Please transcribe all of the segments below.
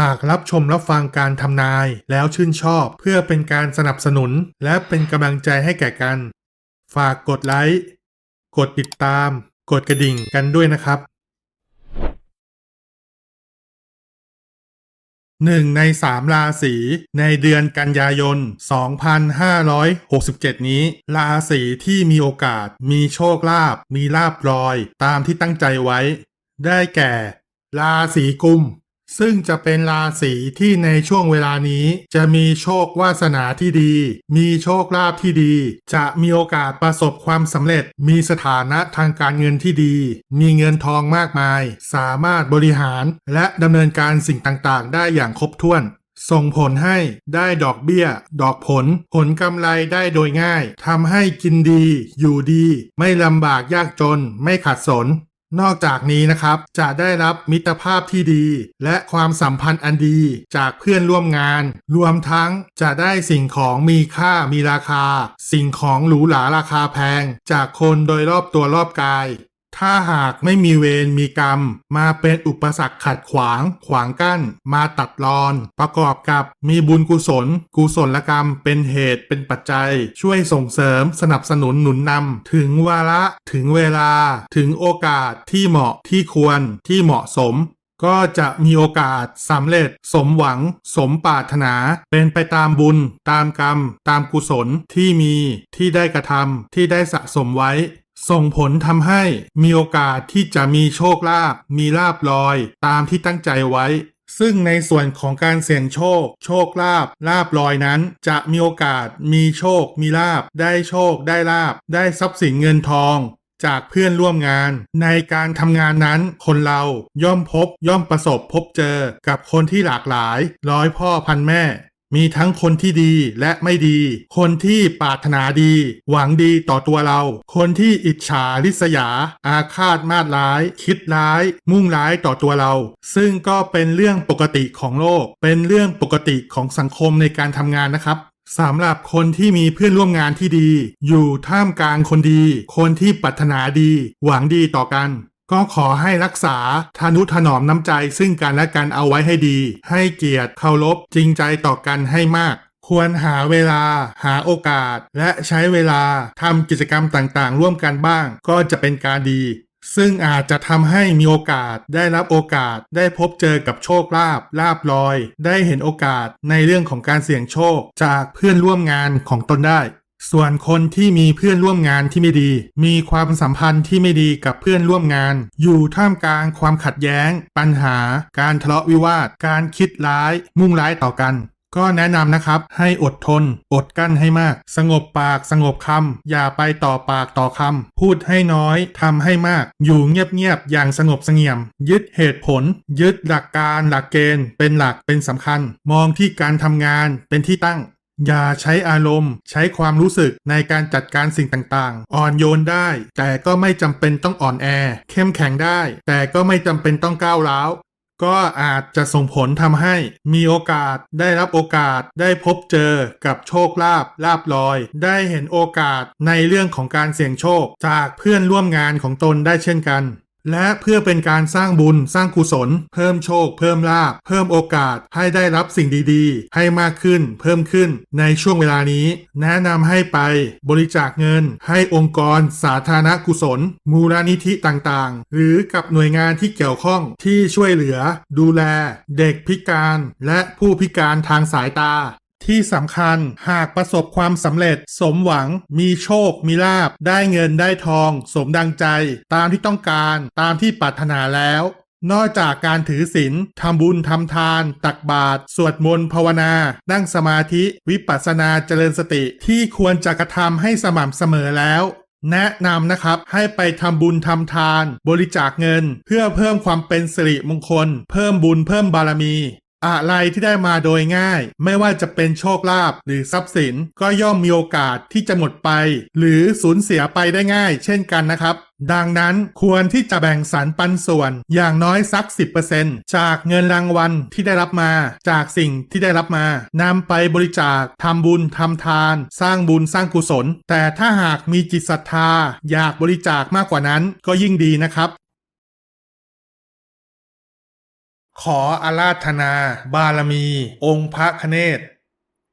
หากรับชมรับฟังการทำนายแล้วชื่นชอบ เพื่อเป็นการสนับสนุน และเป็นกำลังใจให้แก่กัน ฝากกดไลค์ กดติดตาม กดกระดิ่งกันด้วยนะครับหนึ่งในสามราศีในเดือนกันยายน 2567 นี้ ราศีที่มีโอกาส มีโชคลาภมีลาบลอย ตามที่ตั้งใจไว้ ได้แก่ ราศีกุม ซึ่งจะเป็นราศีที่ในช่วงเวลานี้จะมีโชควาสนาที่ดี มีโชคลาภที่ดี จะมีโอกาสประสบความสำเร็จ มีสถานะทางการเงินที่ดี มีเงินทองมากมาย สามารถบริหาร และดำเนินการสิ่งต่างๆ ได้อย่างครบถ้วนส่งผลให้ได้ดอกเบี้ย ดอกผล ผลกำไรได้โดยง่ายทำให้กินดี อยู่ดี ไม่ลำบากยากจน ไม่ขัดสน นอกจากนี้นะครับ จะได้รับมิตรภาพที่ดี และความสัมพันธ์อันดีจากเพื่อนร่วมงาน รวมทั้งจะได้สิ่งของมีค่ามีราคา สิ่งของหรูหราราคาแพง จากคนโดยรอบตัวรอบกาย ถ้าหากไม่มีเวรมีกรรม มาเป็นอุปสรรคขัดขวาง ขวางกั้น มาตัดรอน ประกอบกับมีบุญกุศล กุศลกรรมเป็นเหตุเป็นปัจจัย ช่วยส่งเสริมสนับสนุนหนุนนำถึงวาระถึงเวลา ถึงโอกาสที่เหมาะที่ควรที่เหมาะสมก็จะมีโอกาสสำเร็จ สมหวัง สมปรารถนา เป็นไปตามบุญ ตามกรรม ตามกุศลที่มีที่ได้กระทำที่ได้สะสมไว้ ส่งผลทำให้มีโอกาสที่จะมีโชคลาภมีลาบลอยตามที่ตั้งใจไว้ ซึ่งในส่วนของการเสี่ยงโชค โชคลาภลาบลอยนั้น จะมีโอกาสมีโชค มีลาบ ได้โชค ได้ลาบ ได้ทรัพย์สินเงินทองจากเพื่อนร่วมงาน ในการทำงานนั้น คนเราย่อมพบย่อมประสบพบเจอกับคนที่หลากหลาย ร้อยพ่อพันแม่ มีทั้งคนที่ดีและไม่ดี คนที่ปรารถนาดี หวังดีต่อตัวเรา คนที่อิจฉาริษยา อาฆาตมาดร้าย คิดร้าย มุ่งร้ายต่อตัวเรา ซึ่งก็เป็นเรื่องปกติของโลก เป็นเรื่องปกติของสังคมในการทำงานนะครับสำหรับคนที่มีเพื่อนร่วมงานที่ดี อยู่ท่ามกลางคนดี คนที่ปรารถนาดี หวังดีต่อกัน ก็ขอให้รักษาทานุถนอมน้ำใจซึ่งกันและกันเอาไว้ให้ดี ให้เกียรติเคารพจริงใจต่อกันให้มาก ควรหาเวลา หาโอกาส และใช้เวลาทำกิจกรรมต่างๆ ร่วมกันบ้าง ก็จะเป็นการดี ซึ่งอาจจะทำให้มีโอกาสได้รับโอกาสได้พบเจอกับโชคลาภลาบลอย ได้เห็นโอกาสในเรื่องของการเสี่ยงโชคจากเพื่อนร่วมงานของตนได้ ส่วนคนที่มีเพื่อนร่วมงานที่ไม่ดี มีความสัมพันธ์ที่ไม่ดีกับเพื่อนร่วมงาน อยู่ท่ามกลางความขัดแย้ง ปัญหา การทะเลาะวิวาท การคิดร้าย มุ่งร้ายต่อกัน ก็แนะนำนะครับ ให้อดทน อดกั้นให้มาก สงบปากสงบคำอย่าไปต่อปากต่อคำพูดให้น้อยทำให้มาก อยู่เงียบๆอย่างสงบเสงี่ยม ยึดเหตุผล ยึดหลักการหลักเกณฑ์ เป็นหลักเป็นสำคัญ มองที่การทำงานเป็นที่ตั้ง อย่าใช้อารมณ์ ใช้ความรู้สึกในการจัดการสิ่งต่างๆ อ่อนโยนได้ แต่ก็ไม่จำเป็นต้องอ่อนแอ เข้มแข็งได้ แต่ก็ไม่จำเป็นต้องก้าวร้าวก็อาจจะส่งผลทำให้มีโอกาสได้รับโอกาสได้พบเจอกับโชคลาภลาบลอย ได้เห็นโอกาสในเรื่องของการเสี่ยงโชค จากเพื่อนร่วมงานของตนได้เช่นกัน และเพื่อเป็นการสร้างบุญสร้างกุศล เพิ่มโชค เพิ่มลาภเพิ่มโอกาสให้ได้รับสิ่งดีๆ ให้มากขึ้น เพิ่มขึ้นในช่วงเวลานี้ แนะนำให้ไปบริจาคเงิน ให้องค์กร สาธารณกุศล มูลนิธิต่างๆ หรือกับหน่วยงานที่เกี่ยวข้องที่ช่วยเหลือ ดูแล เด็กพิการ และผู้พิการทางสายตา ที่สำคัญหากประสบความสำเร็จ สมหวัง มีโชค มีลาบ ได้เงินได้ทอง สมดังใจ ตามที่ต้องการตามที่ปรารถนาแล้ว นอกจากการถือศีลทำบุญทำทาน ตักบาตรสวดมนต์ภาวนา นั่งสมาธิวิปัสสนาเจริญสติที่ควรจะกระทำให้สม่ำเสมอแล้วแนะนำนะครับให้ไปทำบุญทำทาน บริจาคเงิน เพื่อเพิ่มความเป็นสิริมงคล เพิ่มบุญเพิ่มบารมี อะไรที่ได้มาโดยง่าย ไม่ว่าจะเป็นโชคลาภหรือทรัพย์สินก็ย่อมมีโอกาสที่จะหมดไป หรือสูญเสียไปได้ง่าย เช่นกันนะครับดังนั้นควรที่จะแบ่งสรรปันส่วนอย่างน้อยสัก 10%จากเงินรางวัลที่ได้รับมา จากสิ่งที่ได้รับมานำไปบริจาคทำบุญทำทาน สร้างบุญสร้างกุศล แต่ถ้าหากมีจิตศรัทธา อยากบริจาคมากกว่านั้นก็ยิ่งดีนะครับ ขออาราธนา บารมี องค์พระคเนศ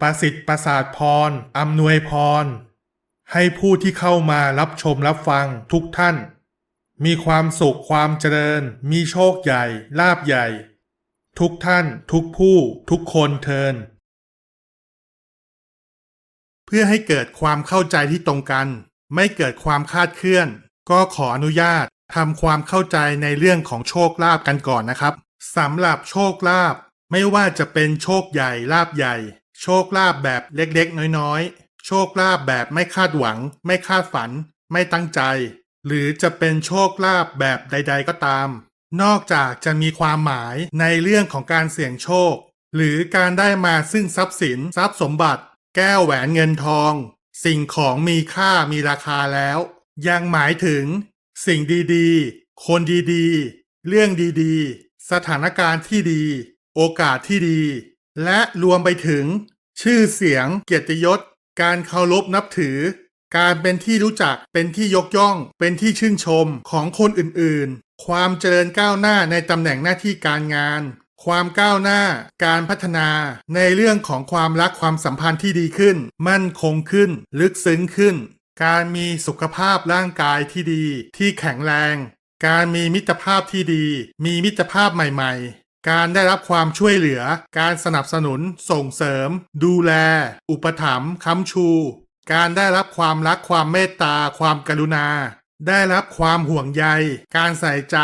ประสิทธิ์ประสาทพรอำนวยพร ให้ผู้ที่เข้ามารับชมรับฟังทุกท่าน มีความสุขความเจริญ มีโชคใหญ่ ลาบใหญ่ ทุกท่าน ทุกผู้ ทุกคนเทิน เพื่อให้เกิดความเข้าใจที่ตรงกัน ไม่เกิดความคาดเคลื่อน ก็ขออนุญาตทำความเข้าใจในเรื่องของโชคลาภกันก่อนนะครับ สำหรับโชคลาภไม่ว่าจะเป็นโชคใหญ่ลาบใหญ่ โชคลาภแบบเล็กๆ น้อยๆ โชคลาภแบบไม่คาดหวัง ไม่คาดฝัน ไม่ตั้งใจ หรือจะเป็นโชคลาภแบบใด ๆ ก็ตาม นอกจากจะมีความหมายในเรื่องของการเสี่ยงโชค หรือการได้มาซึ่งทรัพย์สินทรัพย์สมบัติ แก้วแหวนเงินทอง สิ่งของมีค่ามีราคาแล้ว ยังหมายถึง สิ่งดีๆ คนดีๆ เรื่องดีๆ สถานการณ์ที่ดี โอกาสที่ดี และรวมไปถึง ชื่อเสียง เกียรติยศ การเคารพนับถือ การเป็นที่รู้จักเป็นที่ยกย่อง เป็นที่ชื่นชมของคนอื่นๆ ความเจริญก้าวหน้าในตำแหน่งหน้าที่การงาน ความก้าวหน้า การพัฒนาในเรื่องของความรักความสัมพันธ์ที่ดีขึ้น มั่นคงขึ้น ลึกซึ้งขึ้น การมีสุขภาพร่างกายที่ดี ที่แข็งแรง การมีมิตรภาพที่ดี มีมิตรภาพใหม่ ๆ การได้รับความช่วยเหลือ การสนับสนุน ส่งเสริม ดูแล อุปถัมภ์ค้ำชู การได้รับความรักความเมตตา ความกรุณา ได้รับความห่วงใย การใส่ใจ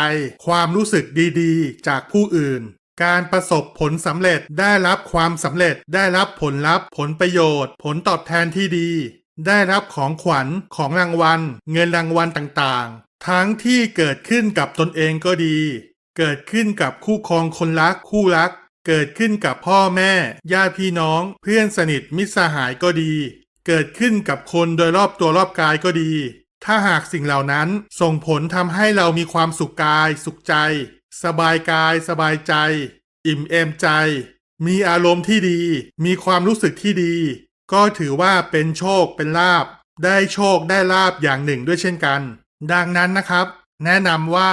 ความรู้สึกดีๆ จากผู้อื่น การประสบผลสำเร็จ ได้รับความสำเร็จ ได้รับผลลัพธ์ ผลประโยชน์ ผลตอบแทนที่ดี ได้รับของขวัญ ของรางวัล เงินรางวัลต่างๆ ทั้งที่เกิดขึ้นกับตนเองก็ดี เกิดขึ้นกับคู่ครองคนรักคู่รัก เกิดขึ้นกับพ่อแม่ ญาติพี่น้อง เพื่อนสนิทมิตรสหายก็ดี เกิดขึ้นกับคนโดยรอบตัวรอบกายก็ดี ถ้าหากสิ่งเหล่านั้นส่งผลทำให้เรามีความสุขกาย สุขใจ สบายกาย สบายใจ อิ่มเอมใจ มีอารมณ์ที่ดี มีความรู้สึกที่ดี ก็ถือว่าเป็นโชคเป็นลาบได้โชคได้ลาบอย่างหนึ่งด้วยเช่นกัน ดังนั้นนะครับ แนะนำว่า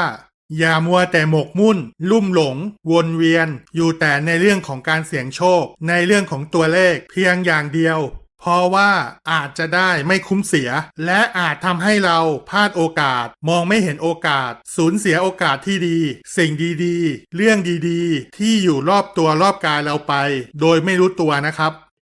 อย่ามัวแต่หมกมุ่น ลุ่มหลง วนเวียน อยู่แต่ในเรื่องของการเสี่ยงโชค ในเรื่องของตัวเลขเพียงอย่างเดียว เพราะว่าอาจจะได้ไม่คุ้มเสีย และอาจทำให้เราพลาดโอกาส มองไม่เห็นโอกาส สูญเสียโอกาสที่ดี สิ่งดีๆ เรื่องดีๆ ที่อยู่รอบตัวรอบกายเราไป โดยไม่รู้ตัวนะครับ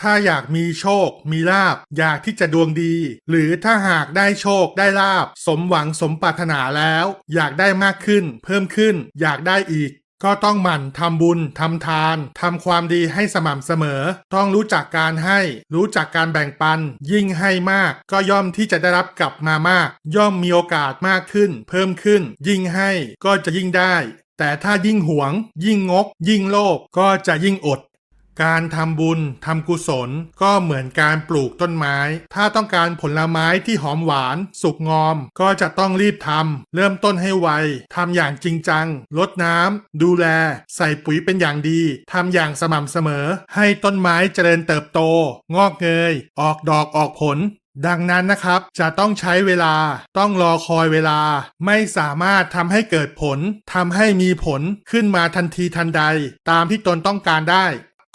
ถ้าอยากมีโชค มีลาบ อยากที่จะดวงดี หรือถ้าหากได้โชคได้ลาบ สมหวังสมปรารถนาแล้ว อยากได้มากขึ้น เพิ่มขึ้น อยากได้อีก ก็ต้องหมั่นทำบุญทำทานทำความดีให้สม่ำเสมอ ต้องรู้จักการให้ รู้จักการแบ่งปัน ยิ่งให้มาก ก็ย่อมที่จะได้รับกลับมามาก ย่อมมีโอกาสมากขึ้น เพิ่มขึ้น ยิ่งให้ก็จะยิ่งได้แต่ถ้ายิ่งหวง ยิ่งงก ยิ่งโลภก็จะยิ่งอด การทำบุญทำกุศลก็เหมือนการปลูกต้นไม้ ถ้าต้องการผลไม้ที่หอมหวาน สุกงอม ก็จะต้องรีบทำเริ่มต้นให้ไวทำอย่างจริงจังลดน้ำดูแล ใส่ปุ๋ยเป็นอย่างดีทำอย่างสม่ำเสมอ ให้ต้นไม้เจริญเติบโต งอกเงย ออกดอกออกผลดังนั้นนะครับจะต้องใช้เวลา ต้องรอคอยเวลา ไม่สามารถทำให้เกิดผลทำให้มีผลขึ้นมาทันทีทันใด ตามที่ตนต้องการได้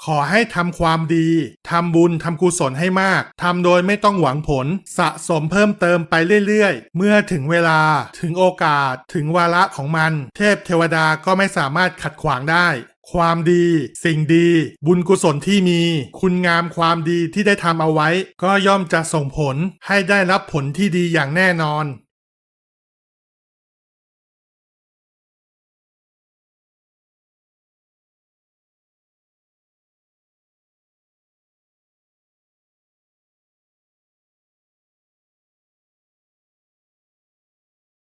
ขอให้ทำความดี ทำบุญ ทำกุศลให้มาก ทำโดยไม่ต้องหวังผล สะสมเพิ่มเติมไปเรื่อยๆ เมื่อถึงเวลา ถึงโอกาส ถึงวาระของมัน เทพเทวดาก็ไม่สามารถขัดขวางได้ ความดี สิ่งดี บุญกุศลที่มี คุณงามความดีที่ได้ทำเอาไว้ ก็ย่อมจะส่งผลให้ได้รับผลที่ดีอย่างแน่นอน